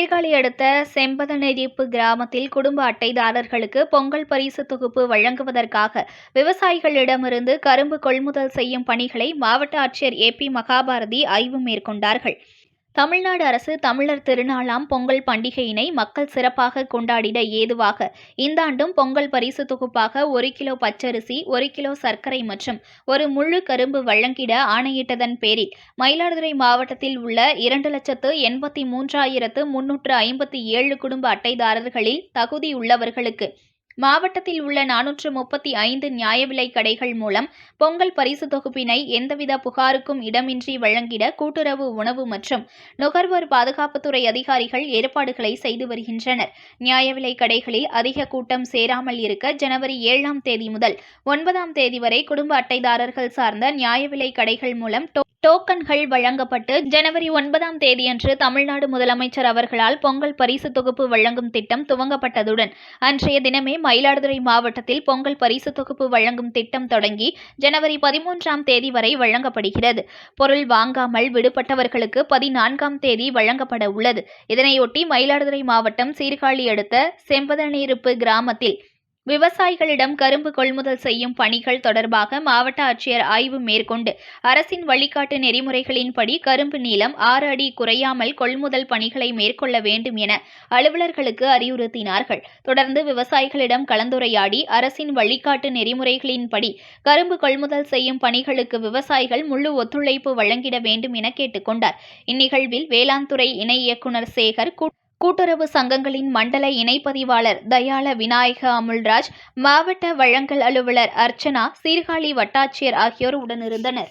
Sirkazhi அடுத்த செம்பதநெறிப்பு கிராமத்தில் குடும்ப அட்டைதாரர்களுக்கு பொங்கல் பரிசு தொகுப்பு வழங்குவதற்காக விவசாயிகளிடமிருந்து கரும்பு கொள்முதல் செய்யும் பணிகளை மாவட்ட ஆட்சியர் ஏ பி மகாபாரதி ஆய்வு மேற்கொண்டார்கள். தமிழ்நாடு அரசு தமிழர் திருநாளாம் பொங்கல் பண்டிகையினை மக்கள் சிறப்பாக கொண்டாடிட ஏதுவாக இந்த ஆண்டும் பொங்கல் பரிசு தொகுப்பாக ஒரு கிலோ பச்சரிசி ஒரு கிலோ சர்க்கரை மற்றும் ஒரு முழு கரும்பு வழங்கிட ஆணையிட்டதன் பேரில் மயிலாடுதுறை மாவட்டத்தில் உள்ள இரண்டு லட்சத்து எண்பத்தி மூன்றாயிரத்து முன்னூற்று ஐம்பத்தி ஏழு குடும்ப அட்டைதாரர்களில் தகுதி உள்ளவர்களுக்கு மாவட்டத்தில் உள்ள நானூற்று முப்பத்தி ஐந்து நியாய விலை கடைகள் மூலம் பொங்கல் பரிசு தொகுப்பினை எந்தவித புகாருக்கும் இடமின்றி வழங்கிட கூட்டுறவு உணவு மற்றும் நுகர்வோர் பாதுகாப்புத்துறை அதிகாரிகள் ஏற்பாடுகளை செய்து வருகின்றனர். நியாய விலை கடைகளில் அதிக கூட்டம் சேராமல் இருக்க ஜனவரி ஏழாம் தேதி முதல் ஒன்பதாம் தேதி வரை குடும்ப அட்டைதாரர்கள் சார்ந்த நியாய விலை கடைகள் மூலம் டோ- டோக்கன்கள் வழங்கப்பட்டு ஜனவரி ஒன்பதாம் தேதியன்று தமிழ்நாடு முதலமைச்சர் அவர்களால் பொங்கல் பரிசு தொகுப்பு வழங்கும் திட்டம் துவங்கப்பட்டதுடன் அன்றைய தினமே மயிலாடுதுறை மாவட்டத்தில் பொங்கல் பரிசு தொகுப்பு வழங்கும் திட்டம் தொடங்கி ஜனவரி பதிமூன்றாம் தேதி வரை வழங்கப்படுகிறது. பொருள் வாங்காமல் விடுபட்டவர்களுக்கு பதினான்காம் தேதி வழங்கப்பட உள்ளது. இதனையொட்டி மயிலாடுதுறை மாவட்டம் சீர்காழி அடுத்த செம்பதநீருப்பு கிராமத்தில் விவசாயிகளிடம் கரும்பு கொள்முதல் செய்யும் பணிகள் தொடர்பாக மாவட்ட ஆட்சியர் ஆய்வு மேற்கொண்டு அரசின் வழிகாட்டு நெறிமுறைகளின்படி கரும்பு நீளம் ஆறு அடி குறையாமல் கொள்முதல் பணிகளை மேற்கொள்ள வேண்டும் என அலுவலர்களுக்கு அறிவுறுத்தினார்கள். தொடர்ந்து விவசாயிகளிடம் கலந்துரையாடி அரசின் வழிகாட்டு நெறிமுறைகளின்படி கரும்பு கொள்முதல் செய்யும் பணிகளுக்கு விவசாயிகள் முழு ஒத்துழைப்பு வழங்கிட வேண்டும் என கேட்டுக்கொண்டார். இந்நிகழ்வில் வேளாண் துறை இணை இயக்குநர் சேகர் கூட்டுறவு சங்கங்களின் மண்டல இணைப்பதிவாளர் தயாள விநாயக அமுல்ராஜ் மாவட்ட வழங்கல் அலுவலர் அர்ச்சனா சீர்காழி வட்டாட்சியர் ஆகியோர் உடனிருந்தனர்.